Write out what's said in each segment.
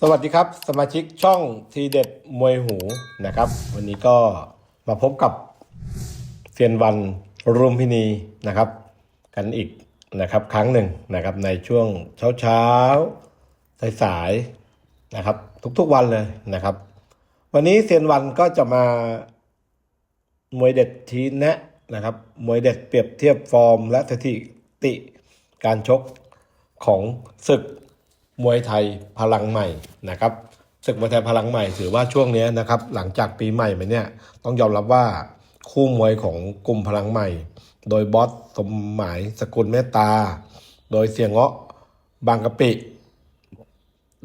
สวัสดีครับ สมาชิกช่องทีเด็ดมวยหูนะครับ วันนี้ก็มาพบกับเซียนวันรุมพินีนะครับ กันอีกนะครับครั้งหนึ่งนะครับในช่วงเช้าเช้าสายๆนะครับ ทุกๆวันเลยนะครับ วันนี้เซียนวันก็จะมามวยเด็ดทีแนะนะครับมวยเด็ดเปรียบเทียบฟอร์ม และสถิติการชกของศึก มวยไทยพลังใหม่นะครับศึกมวยไทยพลังใหม่ถือว่าช่วงนี้นะครับ หลังจากปีใหม่มาเนี่ยต้องยอมรับว่าคู่มวยของกลุ่มพลังใหม่ โดยบอสสมหมายสกุลเมตตา โดยเสียงเงาะบางกะปิ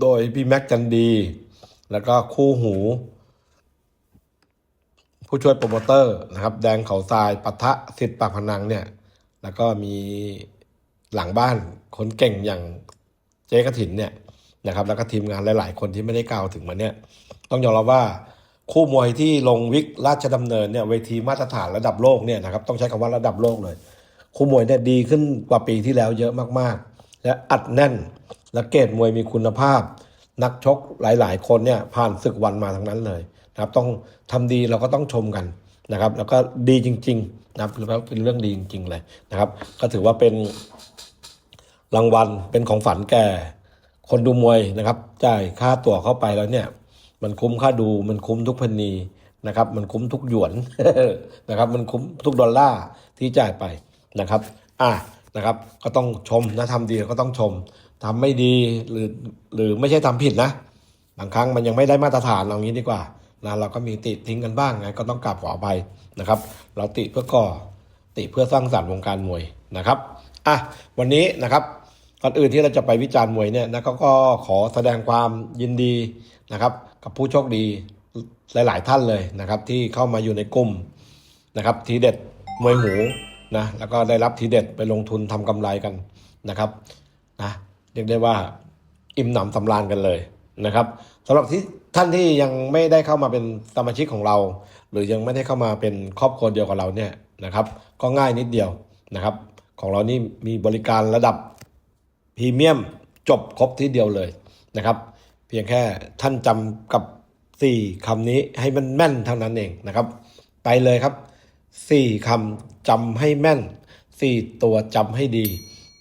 โดยพี่แม็กจันดี แล้วก็คู่หู ผู้ช่วยโปรโมเตอร์นะครับ แดงเขาทรายปะทะสิทธิ์ปากพนังเนี่ย แล้วก็มีหลังบ้านคนเก่งอย่าง เจ๊กระถินเนี่ยนะครับแล้วก็ทีมงานหลาย ๆ คนที่ไม่ได้กล่าวถึงมาเนี่ยต้องยอมรับว่าคู่มวยที่ลงวิกราชดำเนินเนี่ยเวทีมาตรฐานระดับโลกเนี่ยนะครับต้องใช้คำว่าระดับโลกเลย คู่มวยเนี่ยดีขึ้นกว่าปีที่แล้วเยอะมากๆ และอัดแน่นและเกรดมวยมีคุณภาพ นักชกหลาย ๆ คนเนี่ยผ่านศึกวันมาทั้งนั้นเลยนะครับต้องทำดีเราก็ต้องชมกันนะครับ แล้วก็ดีจริง ๆ นะครับแล้วเป็นเรื่องดีจริง ๆ เลยนะครับ ก็ถือว่าเป็น รางวัลเป็นของฝันแก่ คนดูมวยนะครับจ่ายค่าตั๋วเข้าไปแล้วเนี่ย มันคุ้มค่าดูมันคุ้มทุกพันนีนะครับ มันคุ้มทุกหยวนนะครับ มันคุ้มทุกดอลลาร์ที่จ่ายไปนะครับ อะนะครับ ก็ต้องชมนะทำดีก็ต้องชมทำไม่ดีหรือหรือไม่ใช่ทำผิดนะบางครั้งมันยังไม่ได้มาตรฐานเอางี้ดีกว่านะเราก็มีติทิ้งกันบ้างไงก็ต้องกลับขอไปนะครับ เราติเพื่อก่อติเพื่อสร้างสรรค์วงการมวยนะครับอะวันนี้นะครับ ก่อนอื่นที่เราจะไปวิจารณ์มวยเนี่ยนะก็ก็ขอแสดงความยินดีนะครับ กับผู้โชคดีหลาย ๆ ท่านเลยนะครับ ที่เข้ามาอยู่ในกลุ่มนะครับ ทีเด็ดมวยหมูนะแล้วก็ได้รับทีเด็ดไปลงทุนทำกำไรกันนะครับนะเรียกได้ว่าอิ่มหนำสำราญกันเลยนะครับสำหรับที่ท่านที่ยังไม่ได้เข้ามาเป็นสมาชิกของเรา หรือยังไม่ได้เข้ามาเป็นครอบครัวเดียวกับเราเนี่ยนะครับ ก็ง่ายนิดเดียวนะครับ ของเรานี่มีบริการระดับ พรีเมียมจบครบที่เดียวเลยนะครับ เพียงแค่ท่านจำกับ 4คำนี้ให้มันแม่นเท่านั้นเองนะครับ ไปเลยครับ 4คำจำให้แม่น 4 ตัวจำให้ดี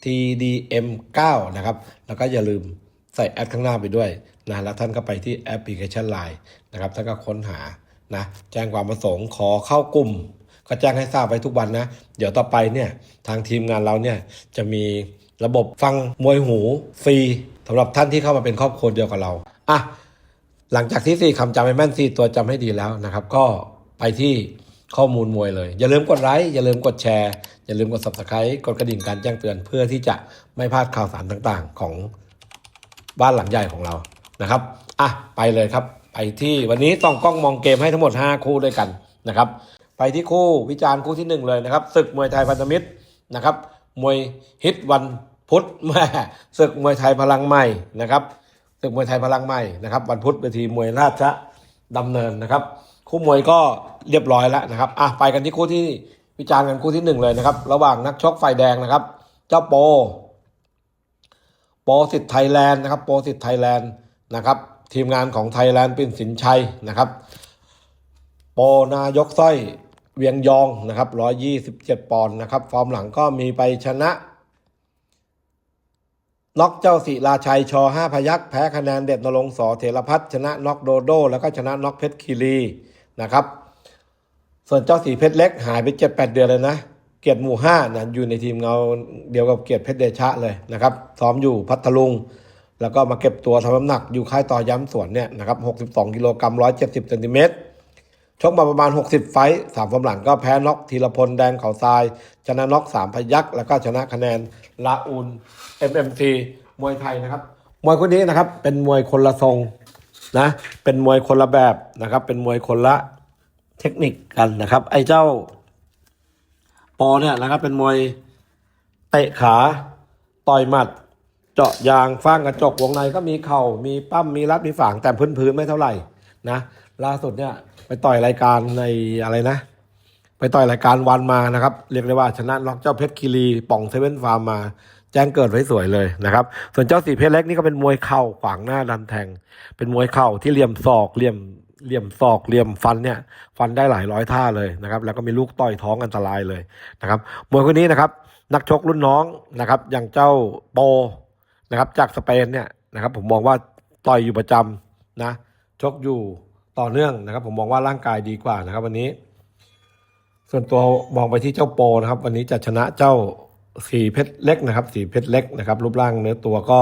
TDM 9 นะครับ แล้วก็อย่าลืมใส่แอดข้างหน้าไปด้วยนะแล้วท่านก็ไปที่แอปพลิเคชัน Line นะครับท่านก็ค้นหานะแจ้งความประสงค์ขอเข้ากลุ่ม ก็แจ้งให้ทราบไว้ทุกวันนะ เดี๋ยวต่อไปเนี่ยทางทีมงานเราเนี่ยจะมี ระบบฟังมวยหูฟรีสำหรับท่านที่เข้ามาเป็นครอบครัวเดียวกับเราอะหลังจากที่สี่คำจำให้แม่นสี่ตัวจำให้ดีแล้วนะครับ ก็ไปที่ข้อมูลมวยเลย อย่าลืมกดไลค์อย่าลืมกดแชร์ อย่าลืมกด subscribe กดกระดิ่งการแจ้งเตือนเพื่อที่จะไม่พลาดข่าวสารต่างๆ ของบ้านหลังใหญ่ของเรานะครับอะไปเลยครับ ไปที่วันนี้ต้องกล้องมองเกมให้ทั้งหมด 5 คู่ด้วยกันนะครับ ไปที่คู่วิจารณ์คู่ที่หนึ่งเลยนะครับศึกมวยไทยพันธมิตรนะครับมวยฮิตวัน พุธแม่ศึกมวยไทยพลังใหม่นะครับศึกมวยไทยพลังใหม่นะครับ วันพุธเวทีมวยราชดำเนินนะครับ คู่มวยก็เรียบร้อยแล้วนะครับอะไปกันที่คู่ที่วิจารณ์กันคู่ที่หนึ่งเลยนะครับ ระหว่างนักชกฝ่ายแดงนะครับ เจ้าโป โปสิทธิ์ไทยแลนด์นะครับ โปสิทธิ์ไทยแลนด์นะครับทีมงานของไทยแลนด์เป็นสินชัยนะครับ โปนายกสร้อยเวียงยองนะครับ127 ปอนด์นะครับ ฟอร์มหลังก็มีไปชนะ น็อกเจ้าศิลาชัยชอห้าพยักแพ้คะแนนเด็ดนรงสอเถรพัฒชนะน็อกโดโด แล้วก็ชนะน็อกเพชรคีรีนะครับ ส่วนเจ้าสีเพชรเล็กหายไปเจ็ดแปดเดือนเลยนะ เกียรติหมู่ห้านะอยู่ในทีมเงาเดียวกับเกียรติเพชรเดชะเลยนะครับซ้อมอยู่พัทลุง แล้วก็มาเก็บตัวทำน้ำหนักอยู่ค่ายต่อย้ำสวนเนี่ยนะครับ62กิโลกรัม170เซนติเมตร ชกมาประมาณ 60 ไฟต์สามฟอร์มหลังก็แพ้น็อกธีรพลแดงเขาทราย ชนะน็อกสามพยักแล้วก็ชนะคะแนนลาอูน MMT มวยไทยนะครับ มวยคนนี้นะครับเป็นมวยคนละทรงนะ เป็นมวยคนละแบบนะครับ เป็นมวยคนละเทคนิคกันนะครับ ไอ้เจ้าปอเนี่ยนะครับ เป็นมวยเตะขาต่อยหมัด เจาะยางฟางกระจกวงในก็มีเข่ามีปั้มมีรัดมีฝางแต่พื้นพื้นไม่เท่าไหร่นะล่าสุดเนี่ย ไปต่อยรายการในอะไรนะ ไปต่อยรายการวันมานะครับ เรียกได้ว่าชนะน็อกเจ้าเพชรคีรีป่องเซเว่นฟาร์มมาแจ้งเกิดไว้สวยเลยนะครับ ส่วนเจ้าสีเพชรเล็กนี่ก็เป็นมวยเข่าขวางหน้าดันแทง เป็นมวยเข่าที่เหลี่ยมศอกเหลี่ยมเหลี่ยมศอกเหลี่ยมฟันเนี่ยฟันได้หลายร้อยท่าเลยนะครับ แล้วก็มีลูกต่อยท้องอันตรายเลยนะครับมวยคนนี้นะครับ นักชกรุ่นน้องนะครับ อย่างเจ้าโปนะครับจากสเปนเนี่ยนะครับ ผมมองว่าต่อยอยู่ประจำนะชกอยู่ ต่อเนื่องนะครับ ผมมองว่าร่างกายดีกว่านะครับ วันนี้ ส่วนตัวมองไปที่เจ้าโปนะครับ วันนี้จะชนะเจ้าสีเพชรเล็กนะครับ สีเพชรเล็กนะครับ รูปร่างเนื้อตัวก็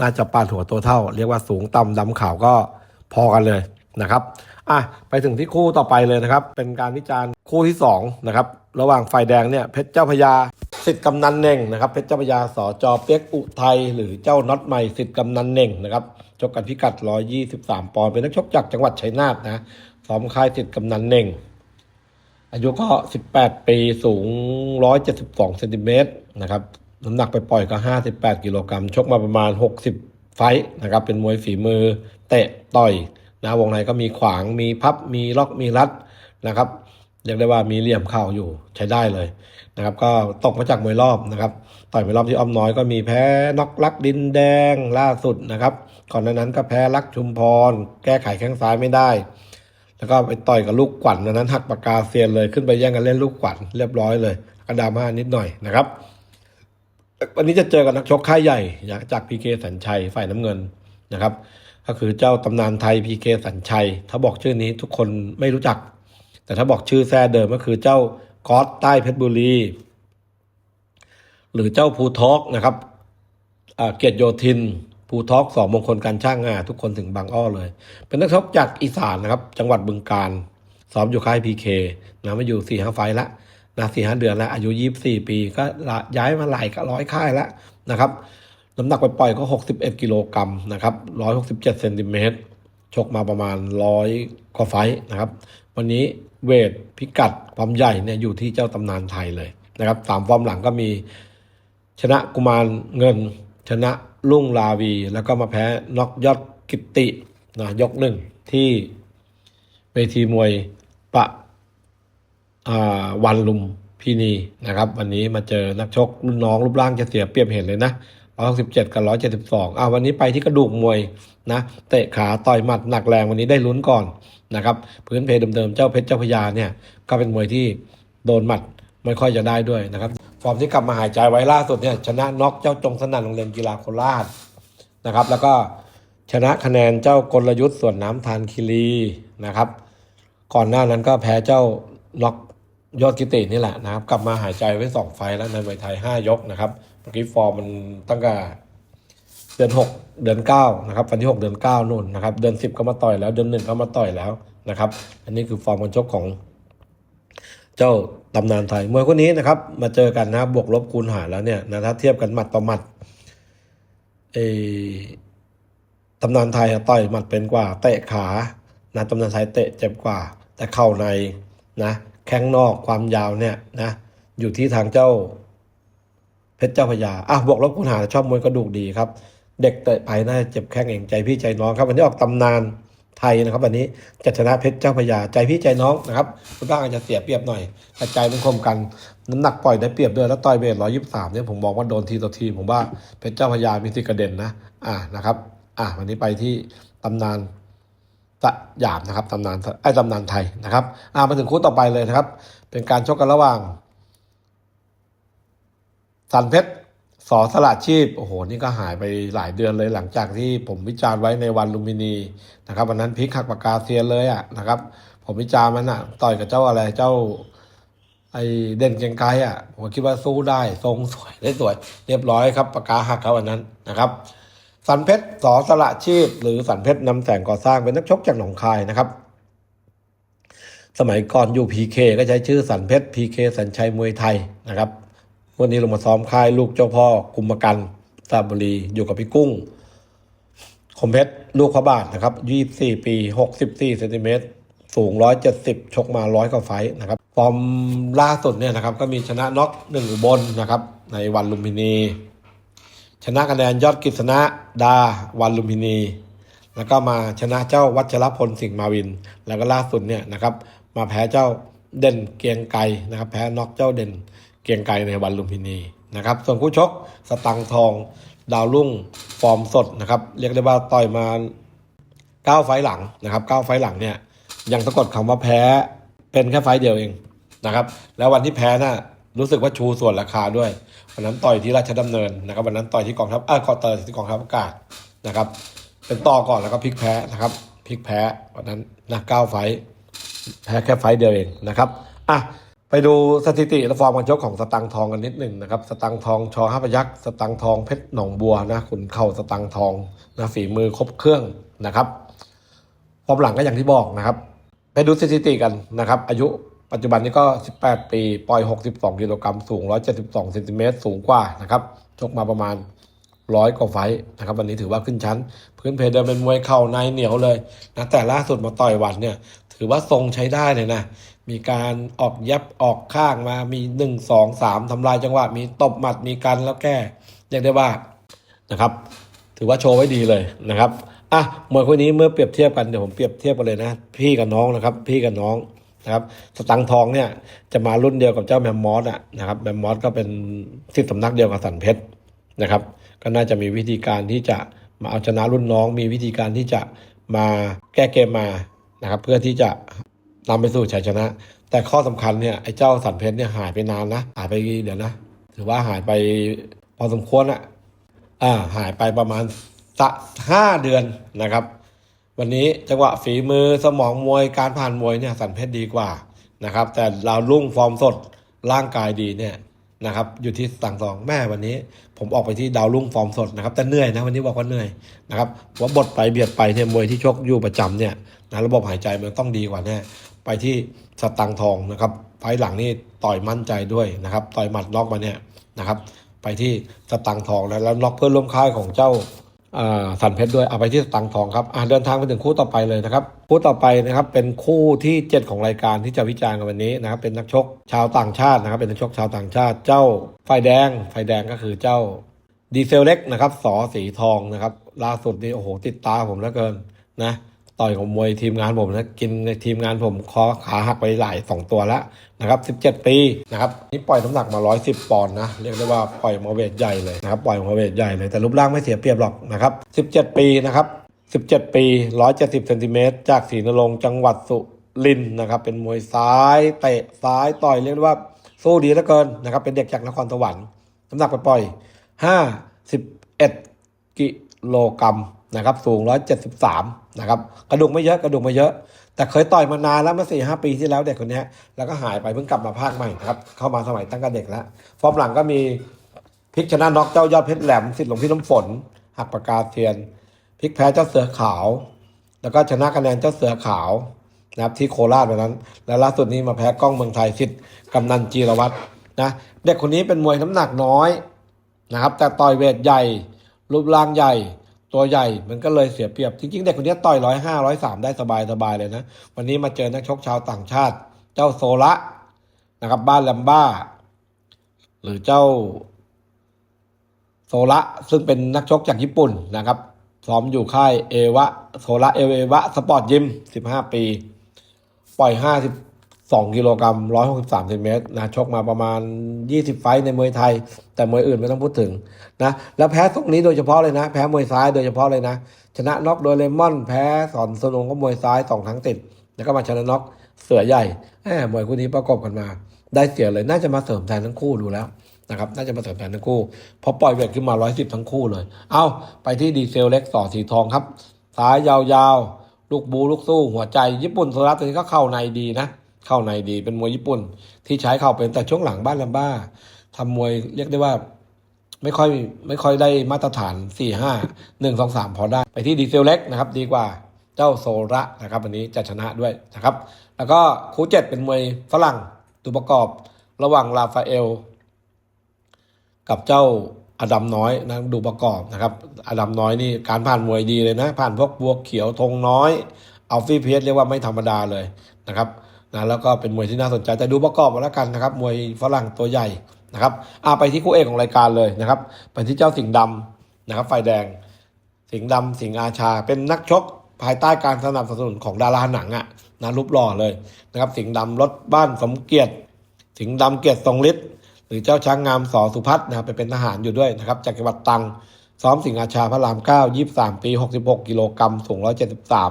น่าจะปานหัวตัวเท่า เรียกว่าสูงต่ำดำขาวก็พอกันเลยนะครับอะไปถึงที่คู่ต่อไปเลยนะครับ เป็นการวิจารณ์คู่ที่สองนะครับระหว่างฝ่ายแดงเนี่ยเพชรเจ้าพญาสิทธิ์กำนันเน่งนะครับเพชรเจ้าพญาสอจอเปียกอุทัยหรือเจ้าน็อตใหม่สิทธิ์กำนันเน่งนะครับ ชกกันพิกัด 123 ปอนด์เป็นนักชกจากจังหวัดชัยนาทนะซ้อมค่ายสิทธิ์กำนันเน่ง อายุก็ 18 ปีสูง 172เซนติเมตรนะครับน้ำหนักไปปล่อยก็ 58 กิโลกรัมชกมาประมาณ 60 ไฟต์นะครับเป็นมวยฝีมือ เตะต่อยนะวงในก็มีขวางมีพับมีล็อกมีรัดนะครับ เรียกได้ว่ามีเหลี่ยมเข่าอยู่ใช้ได้เลยนะครับ ก็ตกมาจากมวยรอบนะครับ ต่อยมวยรอบที่อ้อมน้อยก็มีแพ้น็อกลักดินแดงล่าสุดนะครับก่อนนั้นก็แพ้ลักชุมพร แก้ไขแข้งซ้ายไม่ได้ แล้วก็ไปต่อยกับลูกกวันอันนั้นหักปากกาเซียนเลยขึ้นไปแย่งกันเล่นลูกกวันเรียบร้อยเลยกระดามานิดหน่อยนะครับวันนี้จะเจอกับนักชกค่ายใหญ่จากพีเคสัญชัยฝ่ายน้ำเงินนะครับ ก็คือเจ้าตำนานไทยพีเคสัญชัย ถ้าบอกชื่อนี้ทุกคนไม่รู้จัก แต่ถ้าบอกชื่อแท้เดิมก็คือเจ้ากอสใต้เพชรบุรี หรือเจ้าภูทอกนะครับเกียรติโยธินภูทอกสองมงคลการช่างงานทุกคนถึงบางอ้อเลย เป็นนักชกจากอีสานนะครับ จังหวัดบึงกาฬซ้อมอยู่ค่ายพีเคนะมาอยู่สี่ห้าไฟละนะสี่ห้าเดือนแล้วอายุยี่สี่ปีก็ย้ายมาหลายก็ร้อยค่ายแล้วนะครับน้ำหนักไปปล่อยก็หกสิบเอ็ดกิโลกรัมนะครับร้อยหกสิบเจ็ดเซนติเมตรชกมาประมาณร้อยกว่าไฟนะครับ วันนี้ เวทพิกัดความใหญ่เนี่ยอยู่ที่เจ้าตำนานไทยเลยนะครับสามฟอร์มหลังก็มีชนะกุมารเงิน ชนะลุ่งลาวี แล้วก็มาแพ้น็อกยอดกิตตินะยกหนึ่งที่เวทีมวยปะวันลุมพินีนะครับ วันนี้มาเจอนักชกรุ่นน้องรูปร่างจะเสียเปรียบเห็นเลยนะ ร้อยสิบเจ็ดกับร้อยเจ็ดสิบสองอ่าวันนี้ไปที่กระดูกมวยนะเตะขาต่อยหมัดหนักแรงวันนี้ได้ลุ้นก่อนนะครับพื้นเพเดิมๆเจ้าเพชรเจ้าพญาเนี่ยก็เป็นมวยที่โดนหมัดไม่ค่อยจะได้ด้วยนะครับฟอร์มที่กลับมาหายใจไว้ล่าสุดเนี่ยชนะน็อกเจ้าจงสนั่นโรงเรียนกีฬาโคราชนะครับ แล้วก็ชนะคะแนนเจ้ากลยุทธ์ส่วนน้ำทานคิรีนะครับ ก่อนหน้านั้นก็แพ้เจ้าน็อกยอดกิตินี่แหละนะครับ กลับมาหายใจไว้สองไฟแล้วในมวยไทยห้ายกนะครับ มื่อกี้ฟอร์มมันตั้งแต่เดือนหกเดือนเก้านะครับวันที่หกเดือนเก้านู่นนะครับ เดือนสิบก็มาต่อยแล้ว เดือนหนึ่งก็มาต่อยแล้วนะครับ อันนี้คือฟอร์มการชกของ เจ้าตำนานไทยมวยคนนี้นะครับ มาเจอกันนะบวกลบคูณหารแล้วเนี่ยนะถ้าเทียบกันหมัดต่อหมัดเออตำนานไทยต่อยหมัดเป็นกว่า เตะขานะตำนานไทยเตะเจ็บกว่า แต่เข่าในนะแข้งนอกความยาวเนี่ยนะอยู่ที่ทางเจ้า เพชรเจ้าพญาอะบวกลบคูณหารชอบมวยกระดูกดีครับ เด็กเตะไปน่าจะเจ็บแข้งเองใจพี่ใจน้องครับวันนี้ออกตำนานไทยนะครับวันนี้จะชนะเพชรเจ้าพญาใจพี่ใจน้องนะครับรูปร่างอาจจะเสียเปรียบหน่อยแต่ใจมันคมกันน้ำหนักปล่อยได้เปรียบด้วยแล้วต่อยเวทร้อยยี่สิบสามเนี่ยผมมองว่าโดนทีต่อทีผมว่าเพชรเจ้าพญามีสิทธิ์กระเด็นนะอ่านะครับอ่าวันนี้ไปที่ตำนานสยามนะครับตำนานไอ้ตำนานไทยนะครับอ่ามาถึงคู่ต่อไปเลยนะครับ เป็นการชกกันระหว่าง สันเพชรสอสละชีพโอ้โหนี่ก็หายไปหลายเดือนเลยหลังจากที่ผมวิจารณ์ไว้ในวันลุมพินีนะครับวันนั้นพิกหักปากกาเซียนเลยอะนะครับ ผมวิจารณ์มันอะต่อยกับเจ้าอะไรเจ้า ไอเด่นเกียงไกรอะผมคิดว่าสู้ได้ทรงสวยได้สวย เรียบร้อยครับปากกาหักเขาวันนั้นนะครับสันเพชรสอสละชีพ หรือสันเพชรนำแสงก่อสร้างเป็นนักชกจากหนองคายนะครับ สมัยก่อนอยู่พีเคก็ใช้ชื่อสันเพชรพีเคสัญชัยมวยไทยนะครับ วันนี้ลงมาซ้อมค่ายลูกเจ้าพ่อกุมกันสระบุรีอยู่กับพี่กุ้ง คมเพชรลูกพระบาทนะครับ24ปี64เซนติเมตรสูง170ชกมา100กว่าไฟนะครับฟอร์มล่าสุดเนี่ยนะครับ ก็มีชนะน็อกหนึ่งอุบลนะครับ ในวันลุมพินี ชนะคะแนนยอดกฤษณะดาวันลุมพินี แล้วก็มาชนะเจ้าวัชรพลสิงห์มาวิน แล้วก็ล่าสุดเนี่ยนะครับ มาแพ้เจ้าเด่นเกียงไกรนะครับ แพ้น็อกเจ้าเด่น กียงไกรในวันลุมพินีนะครับ ส่วนคู่ชกสตังทอง ดาวรุ่งฟอร์มสดนะครับ เรียกได้ว่าต่อยมาเก้าไฟหลังนะครับเก้าไฟหลังเนี่ยยังสะกดคำว่าแพ้เป็นแค่ไฟเดียวเองนะครับ แล้ววันที่แพ้น่ะรู้สึกว่าชูส่วนราคาด้วย วันนั้นต่อยที่ราชดำเนินนะครับ วันนั้นต่อยที่กองทัพเออก่อนต่อยที่กองทัพอากาศนะครับ เป็นต่อก่อนแล้วก็พลิกแพ้นะครับพลิกแพ้วันนั้นนะเก้าไฟแพ้แค่ไฟเดียวเองนะครับอะ ไปดูสถิติและฟอร์มการชกของสตังทองกันนิดหนึ่งนะครับ สตังทองชอห้าพยักษ์สตังทองเพชรหนองบัวนะขุนเข่าสตังทองนะฝีมือครบเครื่องนะครับฟอร์มหลังก็อย่างที่บอกนะครับ ไปดูสถิติกันนะครับ อายุปัจจุบันนี้ก็ 18 ปีปล่อย 62 กิโลกรัมสูง 172เซนติเมตรสูงกว่านะครับชกมาประมาณร้อยกว่าไฟนะครับ วันนี้ถือว่าขึ้นชั้น พื้นเพเดิมเป็นมวยเข่าในเหนียวเลยนะแต่ล่าสุดมาต่อยวันเนี่ย ถือว่าทรงใช้ได้เลยนะ มีการออกยับออกข้างมามี 1 2 3ทำลายจังหวะ มีตบหมัดมีกันแล้วแก้เรียกได้ว่านะครับ ถือว่าโชว์ไว้ดีเลยนะครับอะมวยคู่นี้เมื่อเปรียบเทียบกันเดี๋ยวผมเปรียบเทียบกันเลยนะ พี่กับน้องนะครับ พี่กับน้องนะครับ สตังทองเนี่ยจะมารุ่นเดียวกับเจ้าแมมมอสอะนะครับแมมมอสก็เป็นสิทธิสำนักเดียวกับสันเพชรนะครับ ก็น่าจะมีวิธีการที่จะมาเอาชนะรุ่นน้อง มีวิธีการที่จะมาแก้เกมมานะครับ เพื่อที่จะ นำไปสู่ชัยชนะ แต่ข้อสำคัญเนี่ยไอ้เจ้าสันเพชรเนี่ยหายไปนานนะหายไปเดี๋ยวนะ ถือว่าหายไปพอสมควรอะอ่าหายไปประมาณสักห้าเดือนนะครับ วันนี้จังหวะฝีมือสมองมวยการผ่านมวยเนี่ยสันเพชรดีกว่านะครับ แต่เราลุ่งฟอร์มสดร่างกายดีเนี่ยนะครับอยู่ที่ต่างสองแม่วันนี้ ผมออกไปที่ดาวรุ่งฟอร์มสดนะครับแต่เหนื่อยนะวันนี้บอกว่าเหนื่อยนะครับว่าบทไปเบียดไปเนี่ยมวยที่ชกอยู่ประจำเนี่ยนะระบบหายใจมันต้องดีกว่าแน่ ไปที่สตังทองนะครับไฟหลังนี่ต่อยมั่นใจด้วยนะครับ ต่อยหมัดล็อกมาเนี่ยนะครับ ไปที่สตังทองนะแล้วล็อกเพื่อนร่วมค่ายของเจ้าสันเพชรด้วยเอาไปที่สตังทองครับเดินทางไปถึงคู่ต่อไปเลยนะครับ คู่ต่อไปนะครับเป็นคู่ที่ 7 ของรายการที่จะวิจารณ์กันวันนี้นะครับเป็นนักชกชาวต่างชาตินะครับเป็นนักชกชาวต่างชาติเจ้าไฟแดง ไฟแดงก็คือเจ้าดีเซลเล็กนะครับสอสีทองนะครับล่าสุดนี่โอ้โหติดตาผมเหลือเกินนะ ต่อยของมวยทีมงานผมนะกินในทีมงานผมคอขาหักไปหลายสองตัวแล้วนะครับ 17 ปีนะครับนี่ปล่อยน้ำหนักมา 110 ปอนด์นะเรียกได้ว่าปล่อยมาเวทใหญ่เลยนะครับปล่อยมาเวทใหญ่เลยแต่รูปร่างไม่เสียเปรียบหรอกนะครับ 17 ปีนะครับ 17 ปี 170เซนติเมตรจากศรีนรงจังหวัดสุรินนะครับเป็นมวยซ้ายเตะซ้ายต่อยเรียกได้ว่าสู้ดีเหลือเกินนะครับเป็นเด็กจากนครสวรรค์น้ำหนักไปปล่อย 51กิโลกรัม นะครับสูง 173 นะครับกระดูกไม่เยอะกระดูกไม่เยอะ แต่เคยต่อยมานานแล้วเมื่อสี่ห้าปีที่แล้วเด็กคนนี้แล้วก็หายไปเพิ่งกลับมาภาคใหม่นะครับเข้ามาสมัยตั้งแต่เด็กแล้วฟอร์มหลังก็มีพลิกชนะน็อกเจ้ายอดเพชรแหลมสิทธิ์หลวงพี่น้ำฝน หักปากกาเทียนพลิกแพ้เจ้าเสือขาว แล้วก็ชนะคะแนนเจ้าเสือขาวนะครับที่โคราชวันนั้น และล่าสุดนี้มาแพ้กล้องเมืองไทยสิทธิ์กำนันจีรวัตรนะเด็กคนนี้เป็นมวยน้ำหนักน้อยนะครับแต่ต่อยเวทใหญ่ รูปร่างใหญ่ ตัวใหญ่มันก็เลยเสียเปรียบ จริงๆ เด็กคนนี้ต่อยร้อยห้าร้อยสามได้สบายสบายเลยนะ วันนี้มาเจอนักชกชาวต่างชาติ เจ้าโซละนะครับ บ้านแลมบ้า หรือเจ้า โซละซึ่งเป็นนักชกจากญี่ปุ่นนะครับซ้อมอยู่ค่ายเอวะ โซละเอวะสปอร์ตยิม15ปี ปล่อยห้าสิบ 2กิโลกรัม163เซนติเมตรนะชกมาประมาณ 20 ไฟในมวยไทย แต่มวยอื่นไม่ต้องพูดถึงนะแล้วแพ้ตรงนี้โดยเฉพาะเลยนะ แพ้มวยซ้ายโดยเฉพาะเลยนะ ชนะน็อกโดยเลมอน แพ้สอนสนงก็มวยซ้ายสองครั้งติด แล้วก็มาชนะน็อกเสือใหญ่แหมมวยคู่นี้ประกบกันมา ได้เสียเลยน่าจะมาเสริมแทนทั้งคู่ดูแล้วนะครับน่าจะมาเสริมแทนทั้งคู่เพราะปล่อยเวทขึ้นมา 110 ทั้งคู่เลย เอาไปที่ดีเซลเล็กต่อสีทองครับซ้ายยาวๆลูกบูลูกสู้หัวใจ ญี่ปุ่นโซลัสตัวนี้ก็เข้าในดีนะ เข้าในดีเป็นมวยญี่ปุ่น ที่ใช้เข่าเป็นแต่ช่วงหลังบ้านลัมบ้าทำมวยเรียกได้ว่า ไม่ค่อยไม่ค่อยได้มาตรฐาน 4 5 1 2 3 พอได้ ไปที่ดีเซลเล็กนะครับดีกว่าเจ้าโซระนะครับวันนี้จะชนะด้วยนะครับ แล้วก็คู่เจ็ดเป็นมวยฝรั่งตัวประกอบระหว่างลาฟาเอล กับเจ้าอดัมน้อยนะดูประกอบนะครับ อดัมน้อยนี่การผ่านมวยดีเลยนะ ผ่านพวกบัวเขียวธงน้อยอัลฟี่เพียสเรียกว่าไม่ธรรมดาเลยนะครับ นะแล้วก็เป็นมวยที่น่าสนใจแต่ดูประกอบมาแล้วกันนะครับมวยฝรั่งตัวใหญ่นะครับอาไปที่คู่เอกของรายการเลยนะครับไปที่เจ้าสิงห์ดำนะครับไฟแดง สิงห์ดำสิงห์อาชา เป็นนักชกภายใต้การสนับสนุนของดาราหนังอะนะรูปหล่อเลยนะครับ สิงห์ดำรถบ้านสมเกียรติ สิงห์ดำเกียรติทรงฤทธิ์หรือเจ้าช้างงามสอสุพัฒน์นะไปเป็นทหารอยู่ด้วยนะครับจากจังหวัดตรังซ้อมสิงห์อาชาพระรามเก้ายี่สามปีหกสิบหกกิโลกรัมสูงร้อยเจ็ดสิบสาม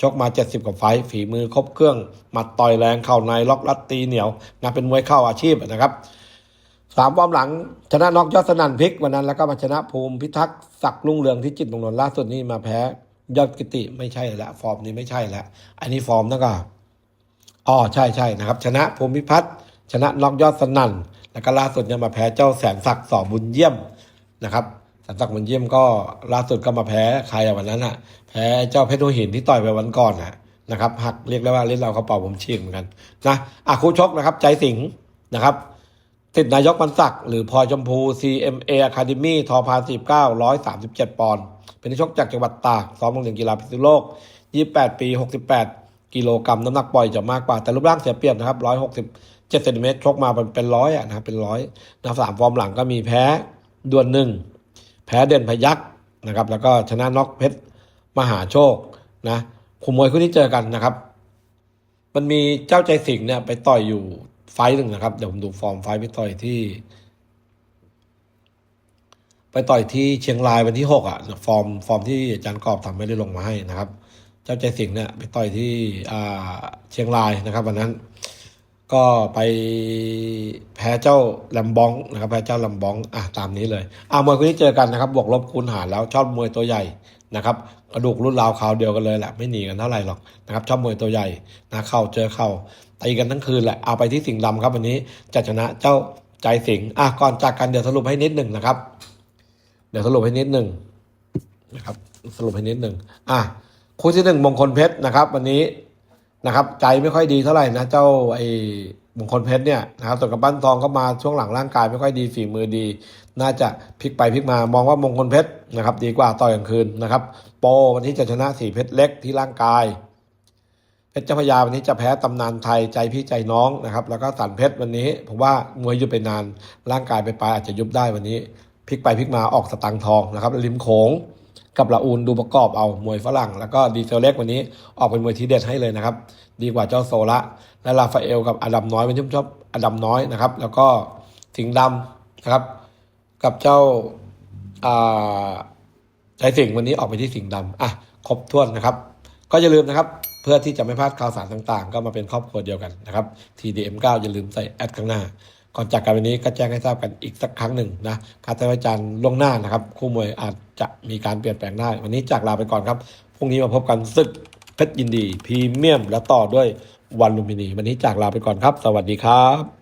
ชกมาเจ็ดสิบกว่าไฟฝีมือครบเครื่องหมัดต่อยแรงเข่าในล็อกลัดตีเหนียวนะเป็นมวยเข้าอาชีพนะครับสามฟอร์มหลังชนะน็อกยอดสนั่นพิกวันนั้นแล้วก็มาชนะภูมิพิทักษ์ศักดิ์รุ่งเรืองที่จิตมงนนล่าสุดนี้มาแพ้ยอดกิติไม่ใช่แล้วฟอร์มนี้ไม่ใช่แล้วอันนี้ฟอร์มนั่นก็อ๋อใช่ใช่นะครับ ชนะภูมิพิพัฒน์ชนะน็อกยอดสนั่นแล้วก็ล่าสุดเนี่ยมาแพ้เจ้าแสนศักดิ์สอบุญเยี่ยมนะครับ สนศักดิ์บุญเยี่ยมก็ล่าสุดก็มาแพ้ใครอะวันนั้นอะแพ้เจ้าเพชรหัวหินที่ต่อยไปวันก่อนอะนะครับหักเรียกได้ว่าเล่นเราเขาเป่าผมฉีกเหมือนกันนะอะคู่ชกนะครับ ใจสิงห์นะครับสิทธินายกมันศักดิ์หรือพอยชมพู CMA Academy ทอพาน49 137 ปอนด์เป็นนักชกจากจังหวัดตากซ้อมโรงเรียนกีฬาพิษณุโลก 28 ปี 68 กิโลกรัมน้ำหนักปล่อยจะมากกว่า แต่รูปร่างเสียเปรียบนะครับ167เซนติเมตรชกมาเป็นร้อยอะนะครับเป็นร้อยนะสามฟอร์มหลังก็มีแพ้ดวลหนึ่ง แพ้เด่นพยักนะครับ แล้วก็ชนะน็อกเพชรมหาโชคนะคู่มวยคู่ที่เจอกันนะครับ มันมีเจ้าใจสิงเนี่ยไปต่อยอยู่ไฟต์หนึ่งนะครับ เดี๋ยวผมดูฟอร์มไฟต์ไปต่อยที่ ไปต่อยที่เชียงรายวันที่หกอะฟอร์มฟอร์มที่อาจารย์กอบทำไม่ได้ลงมาให้นะครับ เจ้าใจสิงเนี่ยไปต่อยที่อ่าเชียงรายนะครับ วันนั้น ก็ไปแพ้เจ้าแลมบองนะครับแพ้เจ้าแลมบองอะตามนี้เลยอ่ามวยคู่นี้เจอกันนะครับบวกลบคูณหารแล้วชอบมวยตัวใหญ่นะครับกระดูกรุ่นราวคราวเดียวกันเลยแหละไม่หนีกันเท่าไหร่หรอกนะครับชอบมวยตัวใหญ่นะเข้าเจอเข้าตีกันทั้งคืนแหละเอาไปที่สิงห์ดำครับวันนี้จะชนะเจ้าใจสิงห์อะก่อนจากกันเดี๋ยวสรุปให้นิดหนึ่งนะครับ เดี๋ยวสรุปให้นิดหนึ่งนะครับ สรุปให้นิดหนึ่งอะคู่ที่หนึ่งมงคลเพชรนะครับ วันนี้ นะครับ ใจไม่ค่อยดีเท่าไหร่นะ เจ้าไอ้มงคลเพชรเนี่ยนะครับส่วนกับปั้นทองก็มาช่วงหลังร่างกายไม่ค่อยดีฝีมือดี น่าจะพลิกไปพลิกมามองว่ามงคลเพชรนะครับ ดีกว่าต่อยกลางคืนนะครับ โปวันนี้จะชนะสีเพชรเล็กที่ร่างกายเพชรเจ้าพระยาวันนี้จะแพ้ตำนานไทยใจพี่ใจน้องนะครับ แล้วก็สันเพชรวันนี้ผมว่ามวยยุดไปนานร่างกายไปปลายอาจจะยุบได้วันนี้พลิกไปพลิกมาออกสตังทองนะครับริมโขง กับละอูนดูประกอบเอามวยฝรั่ง แล้วก็ดีเซลเล็กวันนี้ออกเป็นมวยทีเด็ดให้เลยนะครับ ดีกว่าเจ้าโซละและลาฟาเอลกับอดัมน้อยเป็นชอบชอบอดัมน้อยนะครับ แล้วก็สิงดำนะครับ กับเจ้าอ่าใจสิงวันนี้ออกไปที่สิงห์ดำอะครบถ้วนนะครับ ก็อย่าลืมนะครับ เพื่อที่จะไม่พลาดข่าวสารต่างๆ ก็มาเป็นครอบครัวเดียวกันนะครับ TDM9 อย่าลืมใส่แอดข้างหน้า ก่อนจากกันวันนี้ก็แจ้งให้ทราบกันอีกสักครั้งหนึ่งนะการตัดอาจารย์ล่วงหน้านะครับ คู่มวยอาจจะมีการเปลี่ยนแปลงได้ วันนี้จากลาไปก่อนครับพรุ่งนี้มาพบกันศึกเพชรยินดีพรีเมียมและต่อด้วยวันลุมพินี วันนี้จากลาไปก่อนครับ สวัสดีครับ